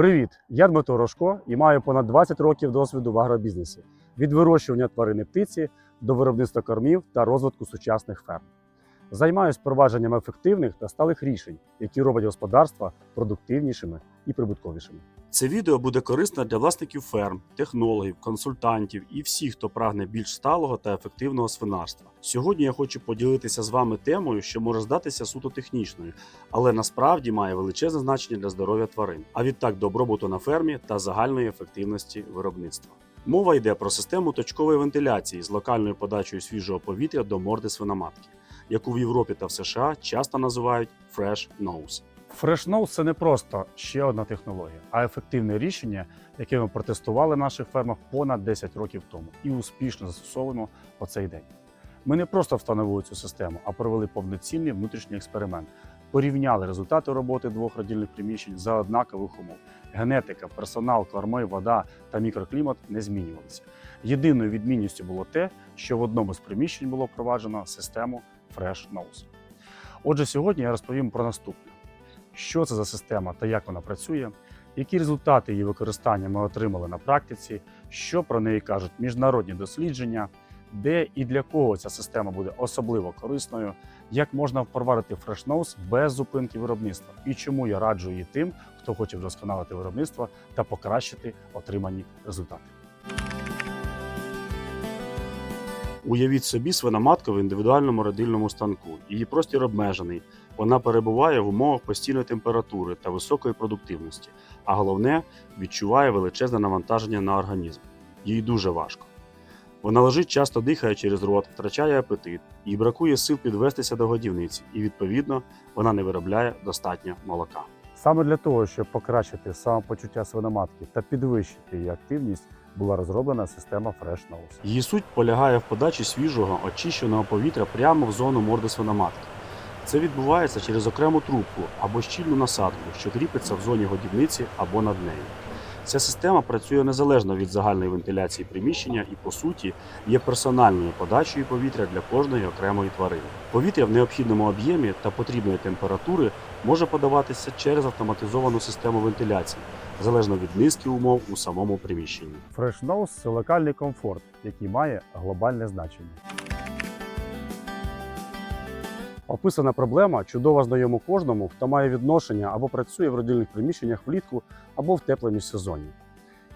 Привіт! Я Дмитро Рожко і маю понад 20 років досвіду в агробізнесі від вирощування тварини птиці до виробництва кормів та розвитку сучасних ферм. Займаюсь впровадженням ефективних та сталих рішень, які роблять господарства продуктивнішими і прибутковішими. Це відео буде корисно для власників ферм, технологів, консультантів і всіх, хто прагне більш сталого та ефективного свинарства. Сьогодні я хочу поділитися з вами темою, що може здатися суто технічною, але насправді має величезне значення для здоров'я тварин, а відтак добробуту на фермі та загальної ефективності виробництва. Мова йде про систему точкової вентиляції з локальною подачею свіжого повітря до морди свиноматки, яку в Європі та в США часто називають Fresh Nose. FreshNose – це не просто ще одна технологія, а ефективне рішення, яке ми протестували в наших фермах понад 10 років тому і успішно застосовуємо по цей день. Ми не просто встановили цю систему, а провели повноцінний внутрішній експеримент. Порівняли результати роботи двох родільних приміщень за однакових умов. Генетика, персонал, корми, вода та мікроклімат не змінювалися. Єдиною відмінністю було те, що в одному з приміщень було впроваджено систему Fresh Nose. Отже, сьогодні я розповім про наступне: що це за система та як вона працює, які результати її використання ми отримали на практиці, що про неї кажуть міжнародні дослідження, де і для кого ця система буде особливо корисною, як можна впровадити FreshNose без зупинки виробництва, і чому я раджу її тим, хто хоче вдосконалити виробництво та покращити отримані результати. Уявіть собі свиноматку в індивідуальному родильному станку. Її простір обмежений. Вона перебуває в умовах постійної температури та високої продуктивності, а головне відчуває величезне навантаження на організм. Їй дуже важко. Вона лежить, часто дихає через рот, втрачає апетит, їй бракує сил підвестися до годівниці, і відповідно вона не виробляє достатньо молока. Саме для того, щоб покращити самопочуття свиноматки та підвищити її активність, була розроблена система FreshNose. Її суть полягає в подачі свіжого, очищеного повітря прямо в зону морди свиноматки. Це відбувається через окрему трубку або щільну насадку, що кріпиться в зоні годівниці або над нею. Ця система працює незалежно від загальної вентиляції приміщення і, по суті, є персональною подачею повітря для кожної окремої тварини. Повітря в необхідному об'ємі та потрібної температури може подаватися через автоматизовану систему вентиляції, залежно від низки умов у самому приміщенні. FreshNose – це локальний комфорт, який має глобальне значення. Описана проблема чудово знайома кожному, хто має відношення або працює в родильних приміщеннях влітку або в тепле міжсезонні.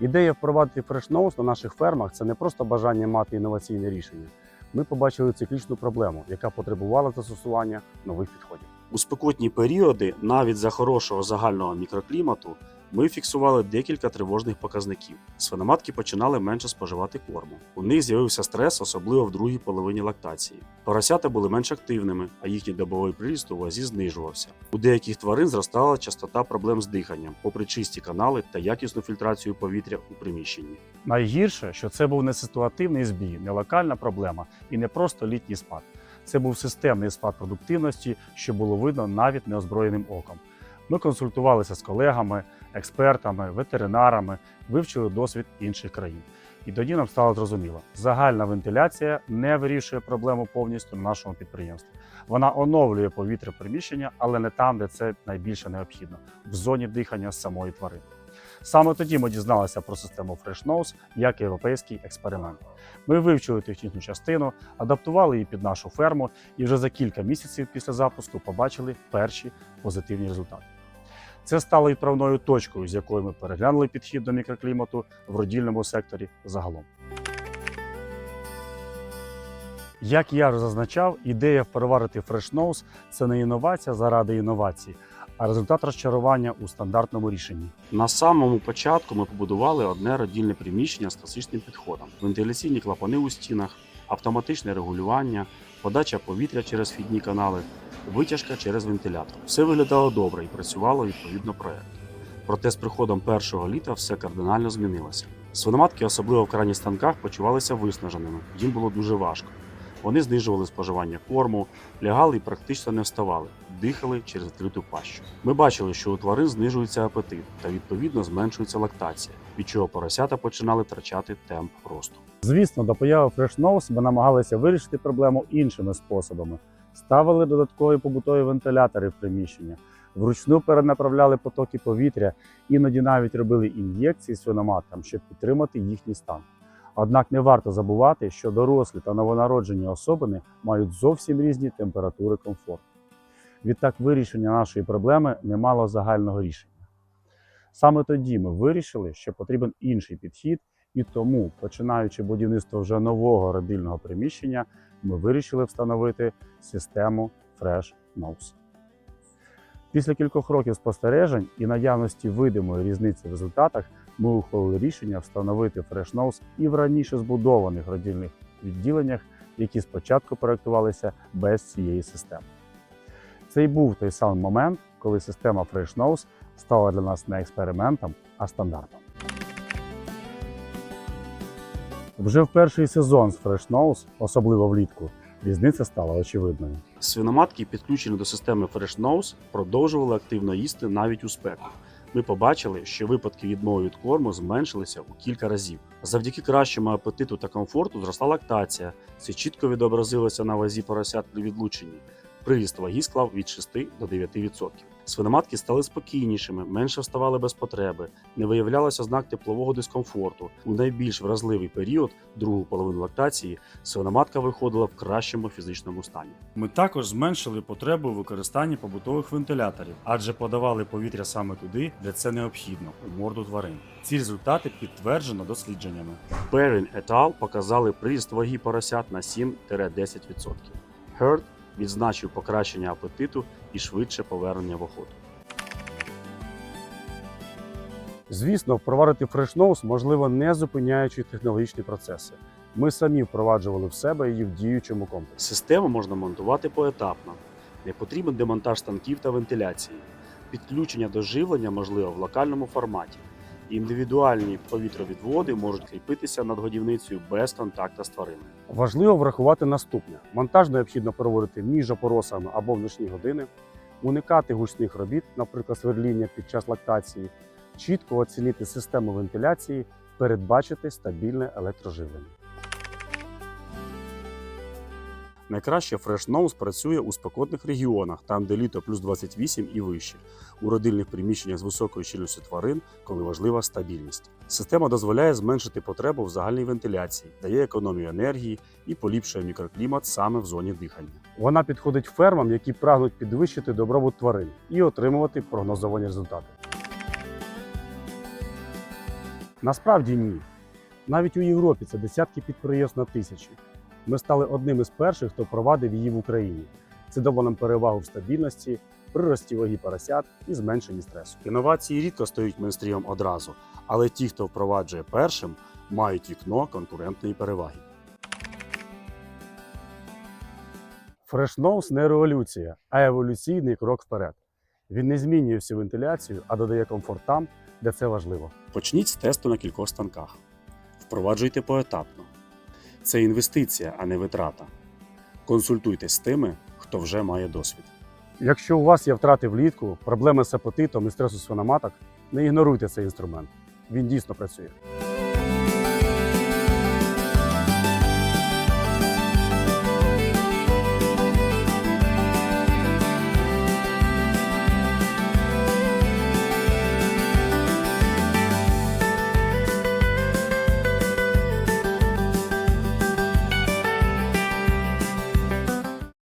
Ідея впровадити FreshNose на наших фермах це не просто бажання мати інноваційне рішення. Ми побачили циклічну проблему, яка потребувала застосування нових підходів. У спекотні періоди, навіть за хорошого загального мікроклімату, ми фіксували декілька тривожних показників. Свиноматки починали менше споживати корму. У них з'явився стрес, особливо в другій половині лактації. Поросята були менш активними, а їхній добовий приріст у вазі знижувався. У деяких тварин зростала частота проблем з диханням, попри чисті канали та якісну фільтрацію повітря у приміщенні. Найгірше, що це був не ситуативний збій, не локальна проблема і не просто літній спад. Це був системний спад продуктивності, що було видно навіть неозброєним оком. Ми консультувалися з колегами, експертами, ветеринарами, вивчили досвід інших країн. І тоді нам стало зрозуміло, загальна вентиляція не вирішує проблему повністю на нашому підприємстві. Вона оновлює повітря приміщення, але не там, де це найбільше необхідно в зоні дихання самої тварини. Саме тоді ми дізналися про систему FreshNose як європейський експеримент. Ми вивчили технічну частину, адаптували її під нашу ферму і вже за кілька місяців після запуску побачили перші позитивні результати. Це стало відправною точкою, з якою ми переглянули підхід до мікроклімату в родільному секторі загалом. Як я вже зазначав, ідея впровадити FreshNose – це не інновація заради інновацій, а результат розчарування у стандартному рішенні. На самому початку ми побудували одне родільне приміщення з класичним підходом: вентиляційні клапани у стінах, автоматичне регулювання, подача повітря через вхідні канали, витяжка через вентилятор. Все виглядало добре і працювало відповідно проекту. Проте з приходом першого літа все кардинально змінилося. Свиноматки, особливо в крайніх станках, почувалися виснаженими. Їм було дуже важко. Вони знижували споживання корму, лягали і практично не вставали, дихали через відкриту пащу. Ми бачили, що у тварин знижується апетит та відповідно зменшується лактація, від чого поросята починали втрачати темп росту. Звісно, до появи FreshNose ми намагалися вирішити проблему іншими способами. Ставили додаткові побутові вентилятори в приміщення, вручну перенаправляли потоки повітря, іноді навіть робили ін'єкції свиноматкам, щоб підтримати їхній стан. Однак не варто забувати, що дорослі та новонароджені особини мають зовсім різні температури комфорту. Відтак, вирішення нашої проблеми не мало загального рішення. Саме тоді ми вирішили, що потрібен інший підхід, і тому, починаючи будівництво вже нового родильного приміщення, ми вирішили встановити систему Fresh Nose. Після кількох років спостережень і наявності видимої різниці в результатах ми ухвалили рішення встановити Fresh Nose і в раніше збудованих родильних відділеннях, які спочатку проектувалися без цієї системи. Це й був той самий момент, коли система Fresh Nose стала для нас не експериментом, а стандартом. Вже в перший сезон з Fresh Nose, особливо влітку, різниця стала очевидною. Свиноматки, підключені до системи Fresh Nose, продовжували активно їсти навіть у спеку. Ми побачили, що випадки відмови від корму зменшилися у кілька разів. Завдяки кращому апетиту та комфорту зросла лактація. Це чітко відобразилося на вазі поросят при відлученні. Приріст ваги склав від 6 до 9%. Свиноматки стали спокійнішими, менше вставали без потреби, не виявлялося ознак теплового дискомфорту. У найбільш вразливий період, другу половину лактації, свиноматка виходила в кращому фізичному стані. Ми також зменшили потребу у використанні побутових вентиляторів, адже подавали повітря саме туди, де це необхідно у морду тварин. Ці результати підтверджено дослідженнями. Perrin et al. показали приріст ваги поросят на 7-10%. Herd відзначив покращення апетиту і швидше повернення в охоту. Звісно, впровадити Nose можливо не зупиняючи технологічні процеси. Ми самі впроваджували в себе її в діючому комплексі. Систему можна монтувати поетапно. Не потрібен демонтаж станків та вентиляції. Підключення до живлення можливо в локальному форматі. Індивідуальні повітровідводи можуть кріпитися над годівницею без контакту з твариною. Важливо врахувати наступне: монтаж необхідно проводити між опоросами або в ночні години, уникати гучних робіт, наприклад, сверління під час лактації, чітко оцінити систему вентиляції, передбачити стабільне електроживлення. Найкраще Fresh Nose працює у спекотних регіонах, там де літо плюс 28 і вище, у родильних приміщеннях з високою щільністю тварин, коли важлива стабільність. Система дозволяє зменшити потребу в загальній вентиляції, дає економію енергії і поліпшує мікроклімат саме в зоні дихання. Вона підходить фермам, які прагнуть підвищити добробут тварин і отримувати прогнозовані результати. Насправді ні. Навіть у Європі це десятки підприємств на тисячі. Ми стали одним із перших, хто провадив її в Україні. Це дало нам перевагу в стабільності, прирості ваги поросят і зменшенні стресу. Інновації рідко стають мейнстрімом одразу, але ті, хто впроваджує першим, мають вікно конкурентної переваги. Fresh Nose не революція, а еволюційний крок вперед. Він не змінює всю вентиляцію, а додає комфорт там, де це важливо. Почніть з тесту на кількох станках. Впроваджуйте поетапно. Це інвестиція, а не витрата. Консультуйтесь з тими, хто вже має досвід. Якщо у вас є втрати влітку, проблеми з апетитом і стресу свиноматок, не ігноруйте цей інструмент. Він дійсно працює.